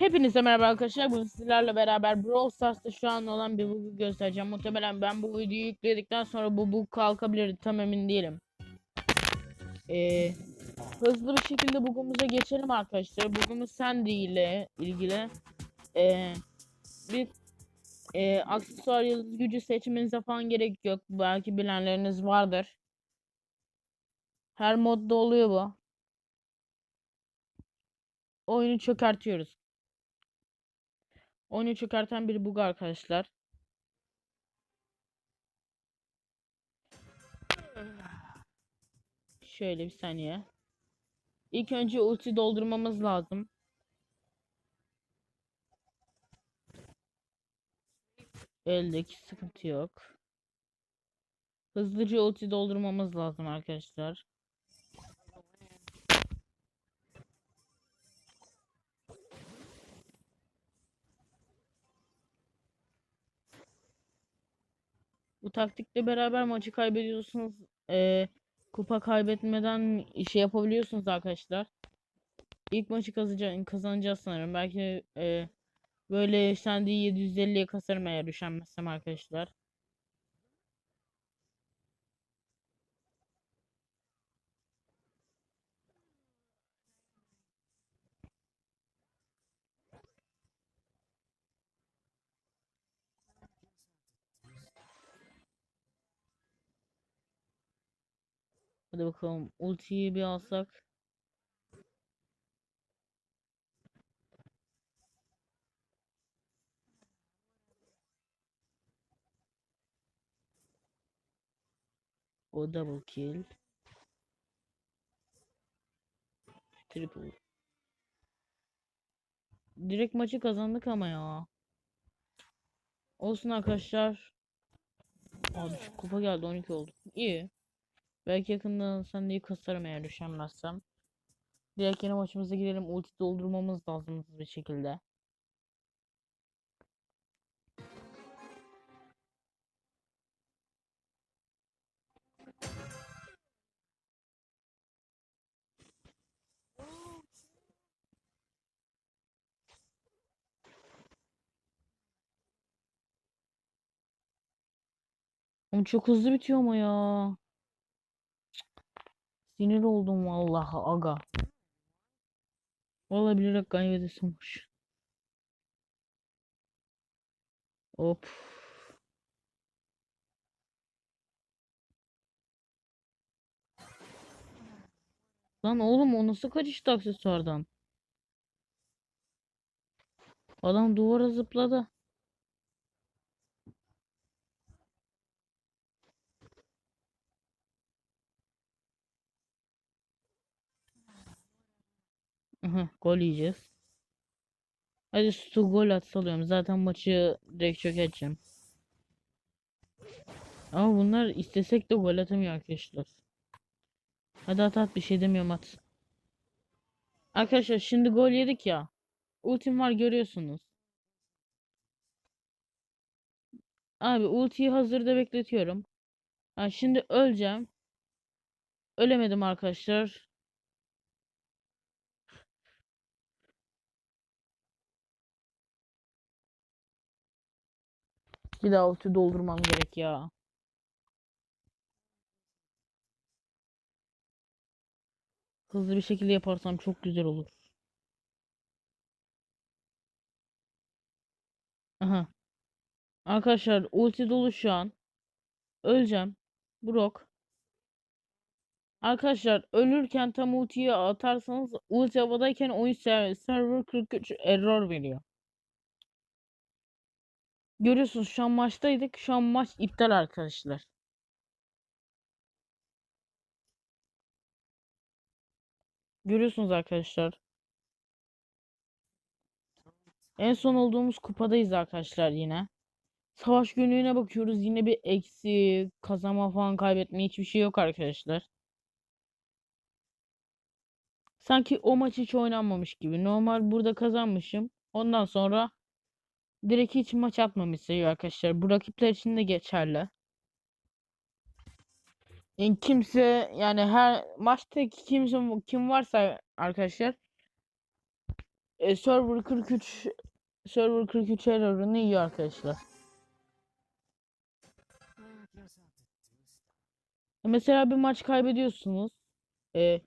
Hepinize merhaba arkadaşlar. Bugün sizlerle beraber Brawl Stars'ta şu an olan bir bug'u göstereceğim. Muhtemelen ben bu videoyu yükledikten sonra bu bug kalkabilir. Tam emin değilim. Ee, hızlı bir şekilde bug'umuza geçelim arkadaşlar. Bug'umuz Sandy ile ilgili. Ee, bir e, aksesuar yıldız gücü seçmenize falan gerek yok. Belki bilenleriniz vardır. Her modda oluyor bu. Oyunu çökertiyoruz. Oyunu çökerten bir bug arkadaşlar. Şöyle bir saniye. İlk önce ulti doldurmamız lazım. Eldeki sıkıntı yok. Hızlıca ulti doldurmamız lazım arkadaşlar. Bu taktikle beraber maçı kaybediyorsunuz. Ee, kupa kaybetmeden şey yapabiliyorsunuz arkadaşlar. İlk maçı kazanacağız, kazanacağız sanırım. Belki e, böyle Sandy 750'ye kasarım eğer üşenmezsem arkadaşlar. Hadi bakalım ultiyi bir alsak. O double kill. Triple. Direkt maçı kazandık ama ya. Olsun arkadaşlar. Abi şu kupa geldi 12 oldu. İyi. Belki yakında sen de kasarım eğer üşenmezsem. Direkt yeni maçımıza girelim. Ulti doldurmamız lazım bir şekilde. Oğlum çok hızlı bitiyor ama ya. Sinir oldum vallahi aga. Vallahi bilerek kaybedesim var. Hop. Lan oğlum o nasıl kaçıştı aksesuardan? Adam duvara zıpladı. Aha, gol yiyeceğiz. Hadi su gol atsalıyorum. Zaten maçı direkt çökeceğim. Ama bunlar istesek de gol atamıyor arkadaşlar. Hadi at at bir şey demiyorum at. Arkadaşlar şimdi gol yedik ya. Ultim var görüyorsunuz. Abi ultiyi hazırda bekletiyorum. Ha, şimdi öleceğim. Ölemedim arkadaşlar. Bir daha ulti doldurmam gerek ya. Hızlı bir şekilde yaparsam çok güzel olur. Aha. Arkadaşlar ulti dolu şu an. Öleceğim. Brock. Arkadaşlar ölürken tam ultiyi atarsanız ulti havadayken oyun ser- server 43 error veriyor. Görüyorsunuz şu an maçtaydık. Şu an maç iptal arkadaşlar. Görüyorsunuz arkadaşlar. En son olduğumuz kupadayız arkadaşlar yine. Savaş günlüğüne bakıyoruz. Yine bir eksi, kazanma falan kaybetme hiçbir şey yok arkadaşlar. Sanki o maç hiç oynanmamış gibi. Normal burada kazanmışım. Ondan sonra direkt hiç maç atmamış sayıyor arkadaşlar. Bu rakipler için de geçerli. Yani kimse yani her maçtaki kimse kim varsa arkadaşlar e, server 43 server 43 error'ını yiyor arkadaşlar. E, Mesela bir maç kaybediyorsunuz. E,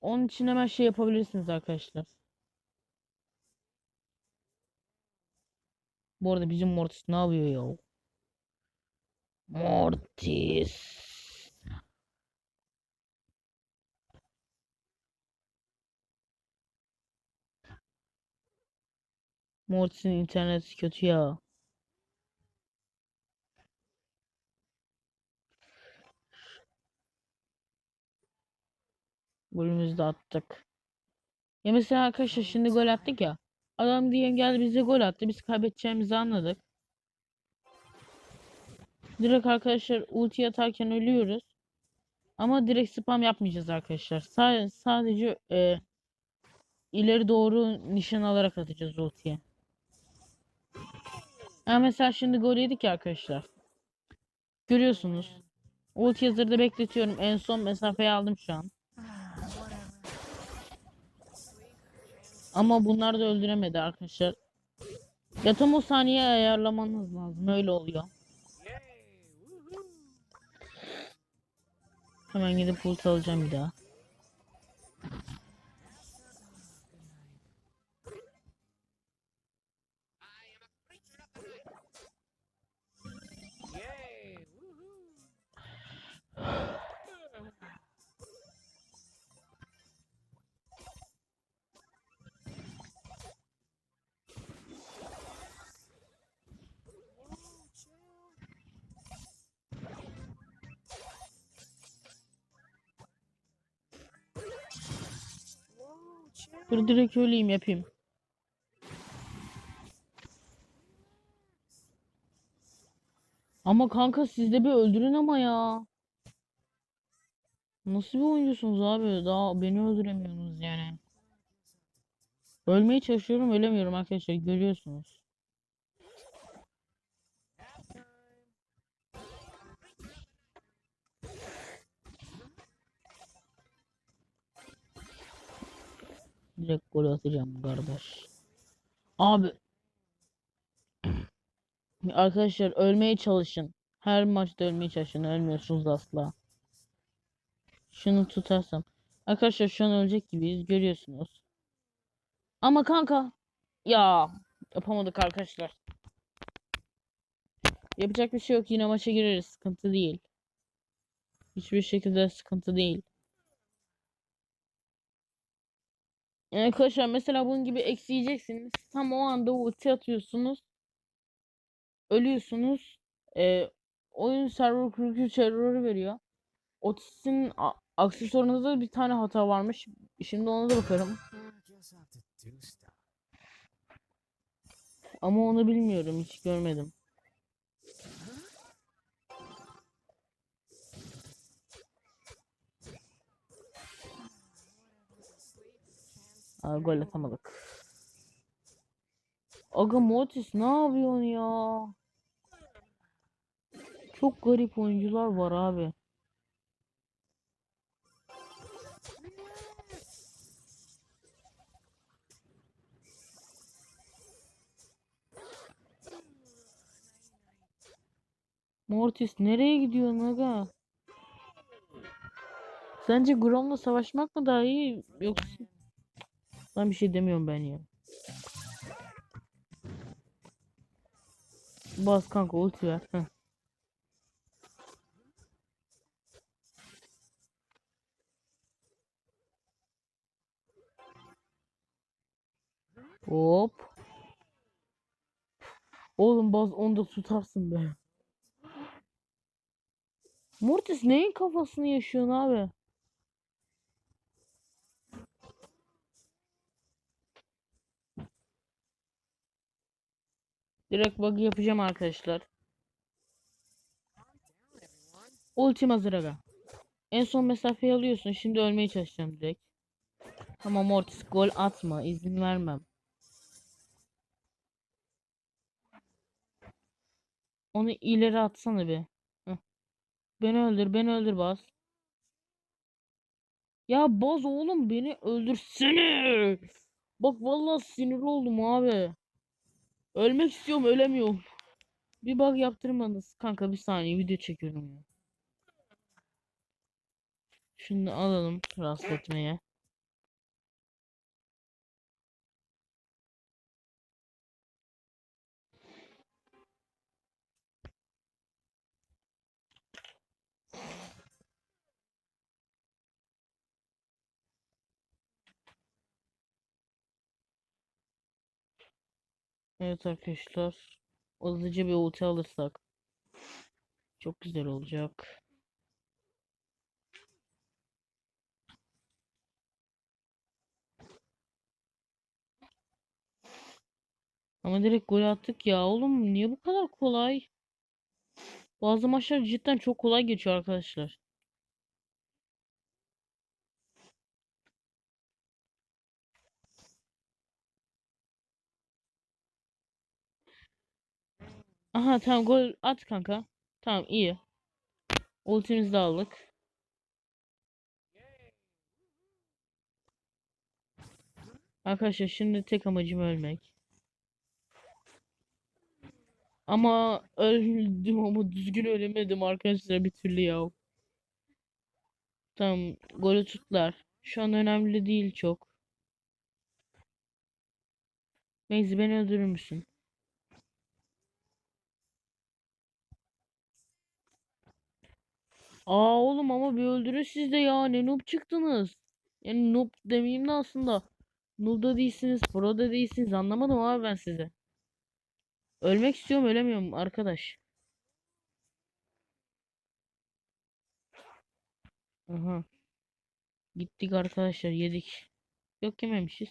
onun için hemen şey yapabilirsiniz arkadaşlar. Bu arada bizim Mortis ne yapıyor ya? Mortis. Mortis'in interneti kötü ya. Golümüzü de attık. Ya mesela arkadaşlar şimdi gol attık ya. Adam diyelim geldi bize gol attı. Biz kaybedeceğimizi anladık. Direkt arkadaşlar ulti atarken ölüyoruz. Ama direkt spam yapmayacağız arkadaşlar. Sa- sadece e, ileri doğru nişan alarak atacağız ultiye. Ha mesela şimdi gol yedik ya arkadaşlar. Görüyorsunuz. Ulti hazırda bekletiyorum. En son mesafeyi aldım şu an. Ama bunlar da öldüremedi arkadaşlar. Ya tam o saniye ayarlamanız lazım. Öyle oluyor. Hemen gidip ult alacağım bir daha. Dur direkt öleyim yapayım. Ama kanka siz de bir öldürün ama ya. Nasıl bir oyuncusunuz abi? Daha beni öldüremiyorsunuz yani. Ölmeye çalışıyorum ölemiyorum arkadaşlar görüyorsunuz. Direkt gol atacağım kardeş. Abi. Arkadaşlar ölmeye çalışın. Her maçta ölmeye çalışın. Ölmüyorsunuz asla. Şunu tutarsam. Arkadaşlar şu an ölecek gibiyiz. Görüyorsunuz. Ama kanka. Ya. Yapamadık arkadaşlar. Yapacak bir şey yok. Yine maça gireriz. Sıkıntı değil. Hiçbir şekilde sıkıntı değil. Yani arkadaşlar mesela bunun gibi ekleyeceksiniz. Tam o anda ulti atıyorsunuz. Ölüyorsunuz. Ee, oyun server 43 error veriyor. Otis'in aksesuarınızda da bir tane hata varmış. Şimdi ona da bakarım. Ama onu bilmiyorum. Hiç görmedim. Aa, gol atamadık. Aga Mortis ne yapıyorsun ya? Çok garip oyuncular var abi. Mortis nereye gidiyorsun aga? Sence Grom'la savaşmak mı daha iyi yoksa? Ben bir şey demiyorum ben ya. Bas kanka ulti ver. Heh. Hop. Oğlum baz onu da tutarsın be. Mortis neyin kafasını yaşıyorsun abi? Direkt bug yapacağım arkadaşlar. Ultim hazır. En son mesafeyi alıyorsun. Şimdi ölmeye çalışacağım direkt. Ama Mortis gol atma. izin vermem. Onu ileri atsana bir. Beni öldür, beni öldür Baz. Ya Baz oğlum beni öldürsene. Bak vallahi sinir oldum abi. Ölmek istiyorum ölemiyorum. Bir bug yaptırmadınız. Kanka bir saniye video çekiyorum ya. Şunu alalım rahatsız Evet arkadaşlar. Hızlıca bir ulti alırsak. Çok güzel olacak. Ama direkt gol attık ya oğlum niye bu kadar kolay? Bazı maçlar cidden çok kolay geçiyor arkadaşlar. Aha tamam gol at kanka. Tamam iyi. Ultimizi de aldık. Arkadaşlar şimdi tek amacım ölmek. Ama öldüm ama düzgün ölemedim arkadaşlar bir türlü ya. Tamam golü tuttular. Şu an önemli değil çok. Meyzi beni öldürür müsün? Aa oğlum ama bir öldürün siz de ya ne noob çıktınız. Yani noob demeyeyim de aslında. Noob da değilsiniz, pro da değilsiniz anlamadım abi ben sizi. Ölmek istiyorum ölemiyorum arkadaş. Aha. Gittik arkadaşlar yedik. Yok yememişiz.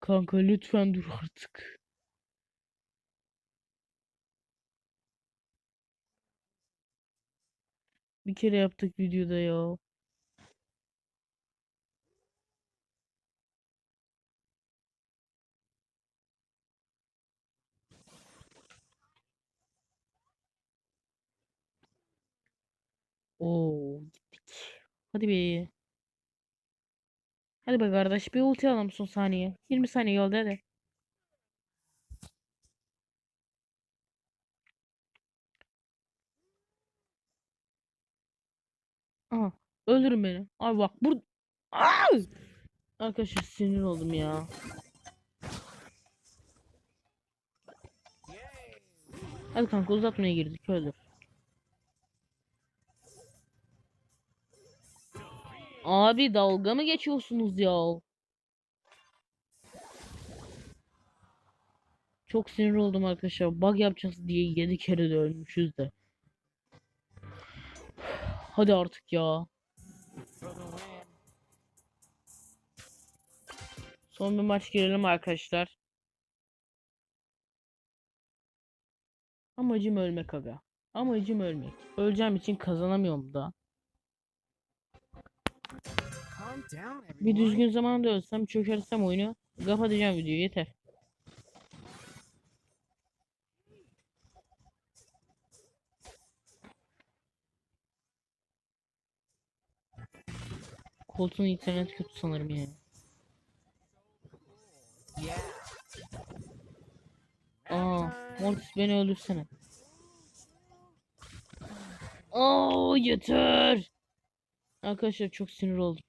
Kanka lütfen dur artık. Bir kere yaptık videoda ya. Oo gittik. Hadi be. Hadi be kardeş bir ulti alalım son saniye. 20 saniye yolda hadi. Aha öldürün beni. Abi bak bur Aa! Arkadaşlar sinir oldum ya. Hadi kanka uzatmaya girdik öldür. Abi dalga mı geçiyorsunuz ya? Çok sinir oldum arkadaşlar. Bug yapacağız diye 7 kere de ölmüşüz de. Hadi artık ya. Son bir maç girelim arkadaşlar. Amacım ölmek aga. Amacım ölmek. Öleceğim için kazanamıyorum da. Bir düzgün zamanda ölsem çökersem oyunu kapatacağım videoyu yeter. Koltuğun internet kötü sanırım yani. Aa, Mortis beni öldürsene. Aa, yeter. Arkadaşlar çok sinir oldum.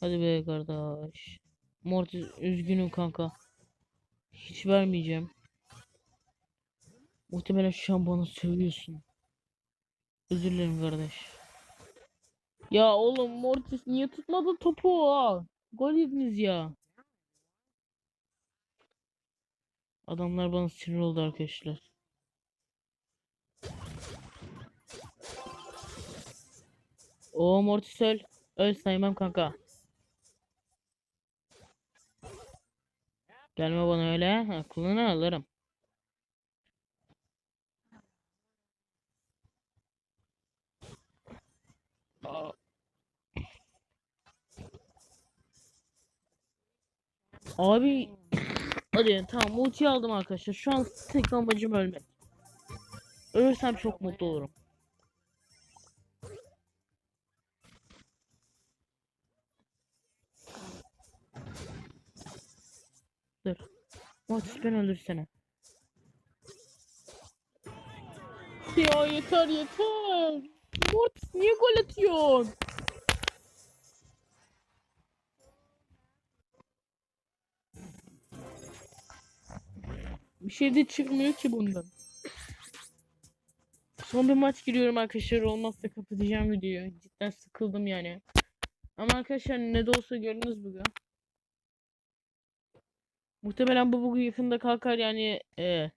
Hadi be kardeş. Mortis üzgünüm kanka. Hiç vermeyeceğim. Muhtemelen şu an bana sövüyorsun. Özür dilerim kardeş. Ya oğlum Mortis niye tutmadı topu? Aa, Gol yediniz ya. Adamlar bana sinir oldu arkadaşlar. O Mortis öl. Öl saymam kanka. Gelme bana öyle. Aklını alırım. Aa. Abi Hadi tamam ultiyi aldım arkadaşlar. Şu an tek amacım ölmek. Ölürsem çok mutlu olurum. Dur. Mortis ben öldürsene. Ya yeter yeter. Mortis niye gol atıyorsun? Bir şey de çıkmıyor ki bundan. Son bir maç giriyorum arkadaşlar. Olmazsa kapatacağım videoyu. Cidden sıkıldım yani. Ama arkadaşlar ne de olsa gördünüz bugün. Muhtemelen bu bugün yakında kalkar yani. E,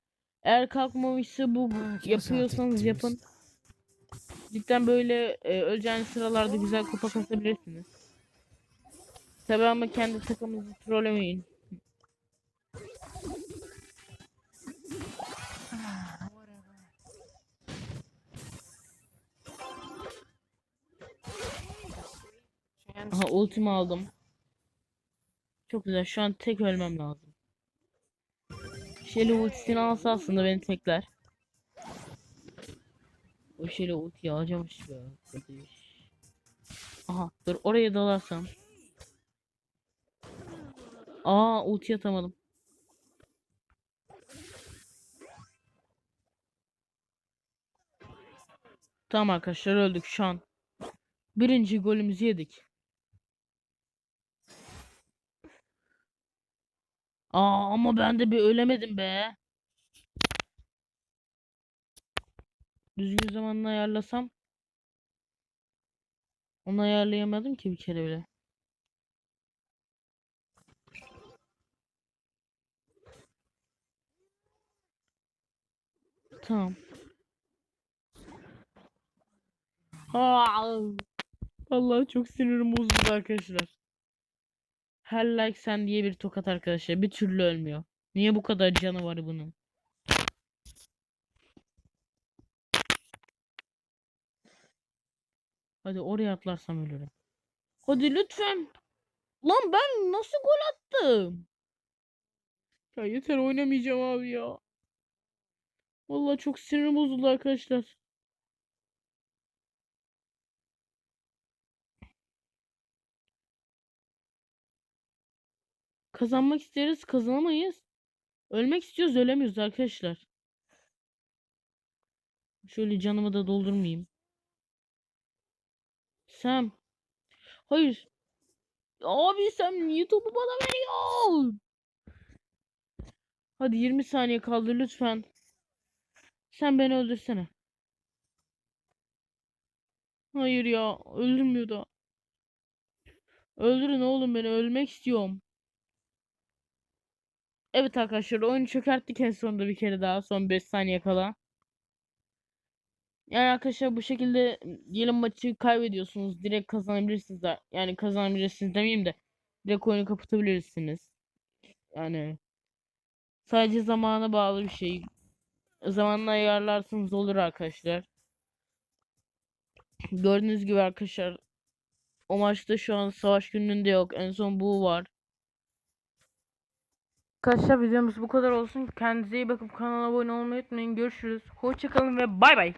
eğer kalkmamışsa bu yapıyorsanız yapın. Cidden böyle e, öleceğiniz sıralarda güzel kupa kasabilirsiniz. Tabi ama kendi takımınızı trollemeyin. Aha ultimi aldım. Çok güzel. Şu an tek ölmem lazım. Şöyle ultisini alsa aslında beni tekler. O şöyle ultiyi alacakmış arkadaş. Aha dur oraya dalarsam. Aa ulti atamadım. Tamam arkadaşlar öldük şu an. Birinci golümüzü yedik. Aa ama ben de bir ölemedim be. Düzgün zamanla ayarlasam. Onu ayarlayamadım ki bir kere bile. Tamam. Aa, Vallahi çok sinirim bozuldu arkadaşlar. Her like sen diye bir tokat arkadaşlar. Bir türlü ölmüyor. Niye bu kadar canı var bunun? Hadi oraya atlarsam ölürüm. Hadi lütfen. Lan ben nasıl gol attım? Ya yeter oynamayacağım abi ya. Vallahi çok sinirim bozuldu arkadaşlar. Kazanmak isteriz, kazanamayız. Ölmek istiyoruz, ölemiyoruz arkadaşlar. Şöyle canımı da doldurmayayım. Sam. Hayır. Abi sen niye topu bana veriyorsun? Hadi 20 saniye kaldı lütfen. Sen beni öldürsene. Hayır ya, öldürmüyor da. Öldürün oğlum beni, ölmek istiyorum. Evet arkadaşlar oyunu çökerttik en sonunda bir kere daha son 5 saniye kala. Yani arkadaşlar bu şekilde diyelim maçı kaybediyorsunuz direkt kazanabilirsiniz de yani kazanabilirsiniz demeyeyim de direkt oyunu kapatabilirsiniz. Yani sadece zamana bağlı bir şey. Zamanla ayarlarsanız olur arkadaşlar. Gördüğünüz gibi arkadaşlar o maçta şu an savaş gününde yok. En son bu var. Arkadaşlar videomuz bu kadar olsun. Kendinize iyi bakıp kanala abone olmayı unutmayın. Görüşürüz. Hoşçakalın ve bay bay.